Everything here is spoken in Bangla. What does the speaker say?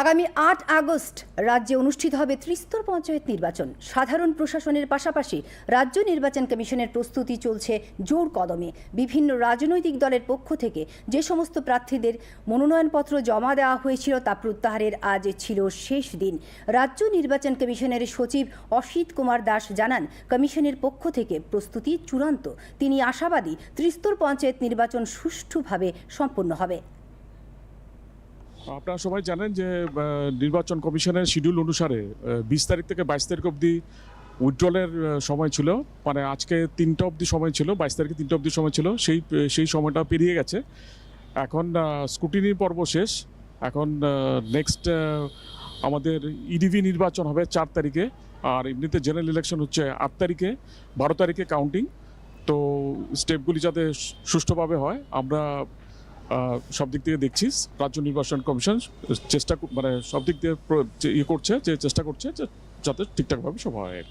আগামী আট আগস্ট রাজ্যে অনুষ্ঠিত হবে ত্রিস্তর পঞ্চায়েত নির্বাচন। সাধারণ প্রশাসনের পাশাপাশি রাজ্য নির্বাচন কমিশনের প্রস্তুতি চলছে জোর কদমে। বিভিন্ন রাজনৈতিক দলের পক্ষ থেকে যে সমস্ত প্রার্থীদের মনোনয়নপত্র জমা দেওয়া হয়েছিল তা প্রত্যাহারের আজ ছিল শেষ দিন। রাজ্য নির্বাচন কমিশনের সচিব অসিত কুমার দাস জানান, কমিশনের পক্ষ থেকে প্রস্তুতি চূড়ান্ত। তিনি আশাবাদী, ত্রিস্তর পঞ্চায়েত নির্বাচন সুষ্ঠুভাবে সম্পন্ন হবে। আপনারা সবাই জানেন যে নির্বাচন কমিশনের শিডিউল অনুসারে বিশ তারিখ থেকে বাইশ তারিখ অবধি উইথড্রলের সময় ছিল। মানে আজকে তিনটা অবধি সময় ছিল, বাইশ তারিখে তিনটা অবধি সময় ছিল। সেই সেই সময়টা পেরিয়ে গেছে। এখন স্কুটিনির পর্ব শেষ। এখন নেক্সট আমাদের ইডিভি নির্বাচন হবে চার তারিখে। আর এমনিতে জেনারেল ইলেকশন হচ্ছে আট তারিখে, বারো তারিখে কাউন্টিং তো স্টেপগুলি যাতে সুষ্ঠুভাবে হয়, আমরা সব দিক থেকে দেখছিস। রাজ্য নির্বাচন কমিশন চেষ্টা মানে সব দিক দিয়ে ইয়ে করছে, যে চেষ্টা করছে যাতে ঠিকঠাকভাবে সব হয়।